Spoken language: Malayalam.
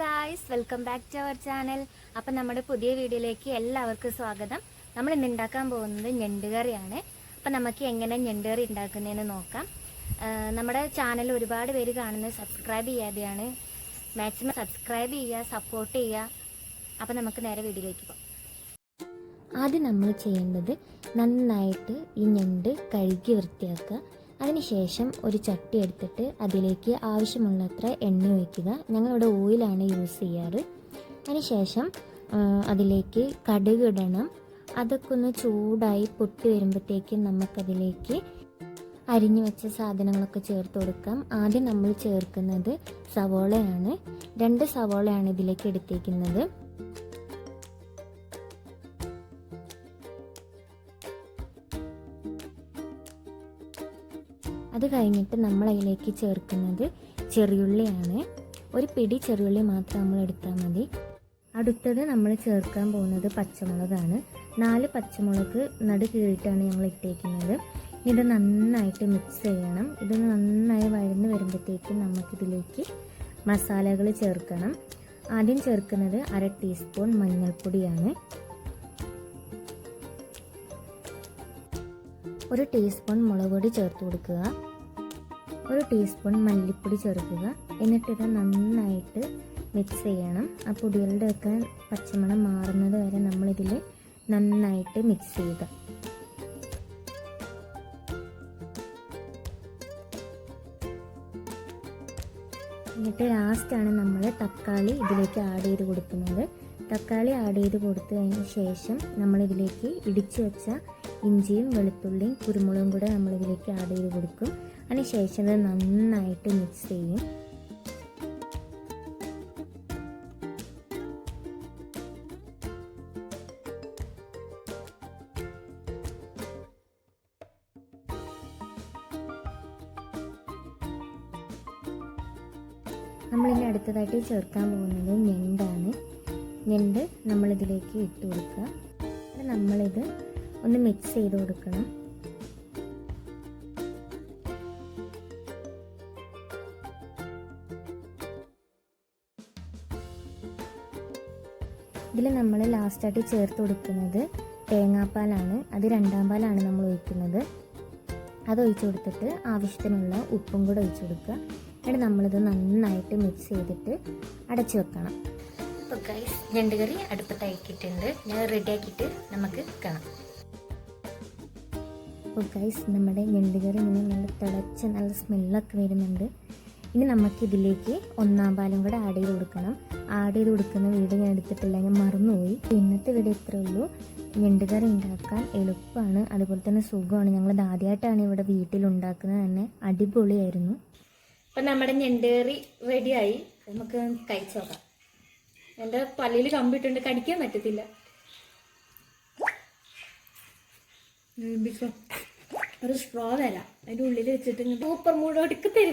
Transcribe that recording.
Guys welcome back to our channel അപ്പം നമ്മുടെ പുതിയ വീഡിയോയിലേക്ക് എല്ലാവർക്കും സ്വാഗതം. നമ്മൾ ഇന്ന് ഉണ്ടാക്കാൻ പോകുന്നത് ഞണ്ടുകറിയാണ്. അപ്പം നമുക്ക് എങ്ങനെ ഞണ്ടുകറി ഉണ്ടാക്കുന്നതെന്ന് നോക്കാം. നമ്മുടെ ചാനൽ ഒരുപാട് പേര് കാണുന്നത് സബ്സ്ക്രൈബ് ചെയ്യാതെയാണ്. മാക്സിമം സബ്സ്ക്രൈബ് ചെയ്യുക സപ്പോർട്ട് ചെയ്യുക. അപ്പം നമുക്ക് നേരെ വീഡിയോയിലേക്ക് പോകാം. ആദ്യം നമ്മൾ ചെയ്യേണ്ടത് നന്നായിട്ട് ഈ ഞണ്ട് കഴുകി വൃത്തിയാക്കുക. അതിനുശേഷം ഒരു ചട്ടി എടുത്തിട്ട് അതിലേക്ക് ആവശ്യമുള്ളത്ര എണ്ണ ഒഴിക്കുക. ഞങ്ങളിവിടെ ഓയിലാണ് യൂസ് ചെയ്യാറ്. അതിനുശേഷം അതിലേക്ക് കടുക് ഇടണം. അതൊക്കെ ഒന്ന് ചൂടായി പൊട്ടി വരുമ്പോഴത്തേക്കും നമുക്കതിലേക്ക് അരിഞ്ഞു വെച്ച സാധനങ്ങളൊക്കെ ചേർത്ത് കൊടുക്കാം. ആദ്യം നമ്മൾ ചേർക്കുന്നത് സവോളയാണ്. രണ്ട് സവോളയാണ് ഇതിലേക്ക് എടുത്തേക്കുന്നത്. അത് കഴിഞ്ഞിട്ട് നമ്മൾ അതിലേക്ക് ചേർക്കുന്നത് ചെറിയുള്ളിയാണ്. ഒരു പിടി ചെറിയുള്ളി മാത്രം നമ്മൾ എടുത്താൽ മതി. അടുത്തത് നമ്മൾ ചേർക്കാൻ പോകുന്നത് പച്ചമുളകാണ്. നാല് പച്ചമുളക് നടു കീറിയിട്ടാണ് ഞങ്ങൾ ഇട്ടേക്കുന്നത്. ഇത് നന്നായിട്ട് മിക്സ് ചെയ്യണം. ഇത് നന്നായി വഴന്ന് വരുമ്പോഴത്തേക്കും നമുക്കിതിലേക്ക് മസാലകൾ ചേർക്കണം. ആദ്യം ചേർക്കുന്നത് അര ടീസ്പൂൺ മഞ്ഞൾപ്പൊടിയാണ്. ഒരു ടീസ്പൂൺ മുളക് പൊടി ചേർത്ത് കൊടുക്കുക. ഒരു ടീസ്പൂൺ മല്ലിപ്പൊടി ചേർക്കുക. എന്നിട്ടിത് നന്നായിട്ട് മിക്സ് ചെയ്യണം. ആ പൊടികളുടെ ഒക്കെ പച്ചമണം മാറുന്നത് വരെ നമ്മളിതിൽ നന്നായിട്ട് മിക്സ് ചെയ്യുക. എന്നിട്ട് ലാസ്റ്റാണ് നമ്മൾ തക്കാളി ഇതിലേക്ക് ആഡ് ചെയ്ത് കൊടുക്കുന്നത്. തക്കാളി ആഡ് ചെയ്ത് കൊടുത്തതിന് ശേഷം നമ്മളിതിലേക്ക് ഇടിച്ചു വെച്ച ഇഞ്ചിയും വെളുത്തുള്ളിയും കുരുമുളകും കൂടെ നമ്മളിതിലേക്ക് ആഡ് ചെയ്ത് കൊടുക്കും. അതിനുശേഷം ഇത് നന്നായിട്ട് മിക്സ് ചെയ്യും. നമ്മളിനി അടുത്തതായിട്ട് ചേർക്കാൻ പോകുന്നത് ഞണ്ടാണ്. ഞണ്ട് നമ്മളിതിലേക്ക് ഇട്ട് കൊടുക്കുക. നമ്മളിത് ഒന്ന് മിക്സ് ചെയ്ത് കൊടുക്കണം. ഇതിൽ നമ്മൾ ലാസ്റ്റായിട്ട് ചേർത്ത് കൊടുക്കുന്നത് തേങ്ങാപ്പാലാണ്. അത് രണ്ടാം പാലാണ് നമ്മൾ ഒഴിക്കുന്നത്. അത് ഒഴിച്ച് കൊടുത്തിട്ട് ആവശ്യത്തിനുള്ള ഉപ്പും കൂടെ ഒഴിച്ച് കൊടുക്കുക. എന്നിട്ട് നമ്മളിത് നന്നായിട്ട് മിക്സ് ചെയ്തിട്ട് അടച്ചു വെക്കണം. അപ്പോൾ ഗൈസ് ഞണ്ട് കറി അടുപ്പത്താക്കിയിട്ടുണ്ട് ഞാൻ റെഡിയാക്കിയിട്ട് നമുക്ക് കാണാം അപ്പോൾ ഗൈസ് നമ്മുടെ ഞണ്ട് കറി നല്ല തിളച്ച് നല്ല സ്മെല്ലൊക്കെ വരുന്നുണ്ട്. ഇനി നമുക്ക് ഇതിലേക്ക് ഒന്നാം പാലും കൂടെ ആഡ് ചെയ്ത് കൊടുക്കണം. ആഡ് ചെയ്ത് കൊടുക്കുന്ന വീഡിയോ ഞാൻ എടുത്തിട്ടില്ല ഞാൻ മറന്നുപോയി. ഇന്നത്തെ വീഡിയോ ഇത്രേ ഉള്ളൂ. ഞണ്ടുകറി ഉണ്ടാക്കാൻ എളുപ്പമാണ് അതുപോലെ തന്നെ സുഖമാണ്. ഞങ്ങളത് ആദ്യമായിട്ടാണ് ഇവിടെ വീട്ടിൽ ഉണ്ടാക്കുന്നത് തന്നെ അടിപൊളിയായിരുന്നു. അപ്പം നമ്മുടെ ഞണ്ടുകറി റെഡിയായി നമുക്ക് കഴിച്ചു നോക്കാം. എന്റെ പല്ലിൽ കമ്പിട്ടുണ്ട് കടിക്കാൻ പറ്റത്തില്ല. ഒരു സ്ട്രോ തരാം. അതിന്റെ ഉള്ളിൽ വെച്ചിട്ട് സൂപ്പർ മൂഡ് തരുവാ.